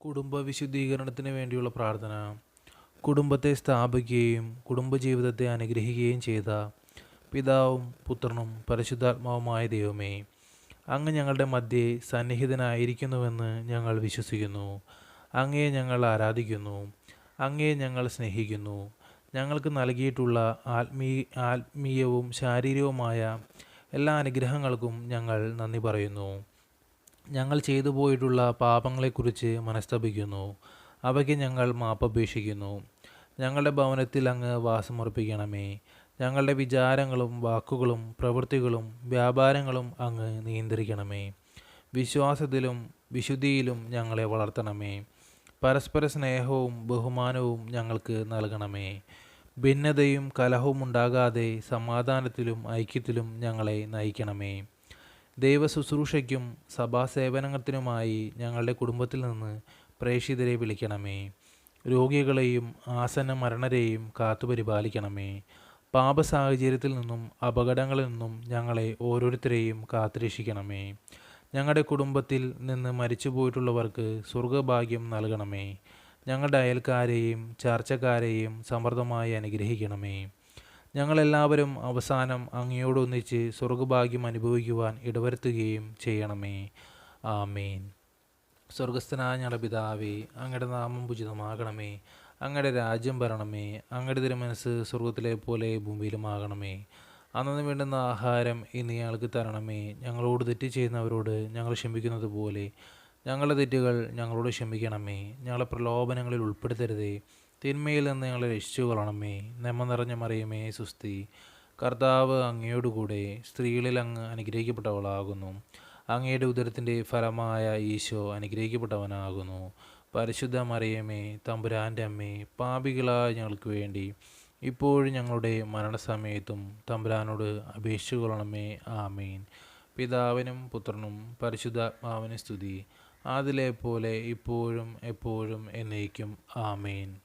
കുടുംബ വിശുദ്ധീകരണത്തിന് വേണ്ടിയുള്ള പ്രാർത്ഥന. കുടുംബത്തെ സ്ഥാപിക്കുകയും കുടുംബജീവിതത്തെ അനുഗ്രഹിക്കുകയും ചെയ്ത പിതാവും പുത്രനും പരിശുദ്ധാത്മാവുമായ ദൈവമേ അങ്ങ് ഞങ്ങളുടെ മധ്യേ സന്നിഹിതനായിരിക്കുന്നുവെന്ന് ഞങ്ങൾ വിശ്വസിക്കുന്നു. അങ്ങയെ ഞങ്ങൾ ആരാധിക്കുന്നു. അങ്ങയെ ഞങ്ങൾ സ്നേഹിക്കുന്നു. ഞങ്ങൾക്ക് നൽകിയിട്ടുള്ള ആത്മീ ആത്മീയവും ശാരീരികവുമായ എല്ലാ അനുഗ്രഹങ്ങൾക്കും ഞങ്ങൾ നന്ദി പറയുന്നു. ഞങ്ങൾ ചെയ്തു പോയിട്ടുള്ള പാപങ്ങളെക്കുറിച്ച് മനസ്തപിക്കുന്നു. അവയ്ക്ക് ഞങ്ങൾ മാപ്പപേക്ഷിക്കുന്നു ഞങ്ങളുടെ ഭവനത്തിൽ അങ്ങ് വാസമർപ്പിക്കണമേ. ഞങ്ങളുടെ വിചാരങ്ങളും വാക്കുകളും പ്രവൃത്തികളും വ്യാപാരങ്ങളും അങ്ങ് നിയന്ത്രിക്കണമേ. വിശ്വാസത്തിലും വിശുദ്ധിയിലും ഞങ്ങളെ വളർത്തണമേ. പരസ്പര സ്നേഹവും ബഹുമാനവും ഞങ്ങൾക്ക് നൽകണമേ. ഭിന്നതയും കലഹവും ഉണ്ടാകാതെ സമാധാനത്തിലും ഐക്യത്തിലും ഞങ്ങളെ നയിക്കണമേ. ദൈവ ശുശ്രൂഷയ്ക്കും സഭാസേവനത്തിനുമായി ഞങ്ങളുടെ കുടുംബത്തിൽ നിന്ന് പ്രേക്ഷിതരെ വിളിക്കണമേ. രോഗികളെയും ആസന്ന മരണരെയും കാത്തുപരിപാലിക്കണമേ പാപ സാഹചര്യത്തിൽ നിന്നും അപകടങ്ങളിൽ നിന്നും ഞങ്ങളെ ഓരോരുത്തരെയും കാത്തുരക്ഷിക്കണമേ. ഞങ്ങളുടെ കുടുംബത്തിൽ നിന്ന് മരിച്ചുപോയിട്ടുള്ളവർക്ക് സ്വർഗഭാഗ്യം നൽകണമേ. ഞങ്ങളുടെ അയൽക്കാരെയും ചർച്ചക്കാരെയും സമൃദ്ധമായി അനുഗ്രഹിക്കണമേ. ഞങ്ങളെല്ലാവരും അവസാനം അങ്ങയോടൊന്നിച്ച് സ്വർഗഭാഗ്യം അനുഭവിക്കുവാൻ ഇടവരുത്തുകയും ചെയ്യണമേ. ആമേൻ. സ്വർഗസ്ഥനായ ഞങ്ങളുടെ പിതാവേ അങ്ങയുടെ നാമം ഉചിതമാകണമേ. അങ്ങയുടെ രാജ്യം ഭരണമേ അങ്ങയുടെ തിരുമനസ് സ്വർഗത്തിലെ പോലെ ഭൂമിയിലുമാകണമേ. അന്നു വേണ്ടുന്ന ആഹാരം ഇന്ന് ഞങ്ങൾക്ക് തരണമേ. ഞങ്ങളോട് തെറ്റ് ചെയ്യുന്നവരോട് ഞങ്ങൾ ക്ഷമിക്കുന്നത് പോലെ ഞങ്ങളുടെ തെറ്റുകൾ ഞങ്ങളോട് ക്ഷമിക്കണമേ. ഞങ്ങളെ പ്രലോഭനങ്ങളിൽ ഉൾപ്പെടുത്തരുതേ. തിന്മയിൽ നിന്ന് ഞങ്ങളെ രക്ഷിച്ചു കൊള്ളണമേ. നെമ്മ നിറഞ്ഞ മറിയമേ സുസ്തി കർത്താവ് അങ്ങയോടുകൂടെ സ്ത്രീകളിൽ അങ്ങ് അനുഗ്രഹിക്കപ്പെട്ടവളാകുന്നു. അങ്ങയുടെ ഉദരത്തിന്റെ ഫലമായ ഈശോ അനുഗ്രഹിക്കപ്പെട്ടവനാകുന്നു. പരിശുദ്ധ മറിയമേ തമ്പുരാന്റെ അമ്മേ പാപികളായ ഞങ്ങൾക്ക് വേണ്ടി ഇപ്പോഴും ഞങ്ങളുടെ മരണസമയത്തും തമ്പുരാനോട് അപേക്ഷിച്ചു കൊള്ളണമേ. ആമീൻ. പിതാവിനും പുത്രനും പരിശുദ്ധാത്മാവിന് സ്തുതി. അതിലെ പോലെ ഇപ്പോഴും എപ്പോഴും എന്നേക്കും. ആമേൻ.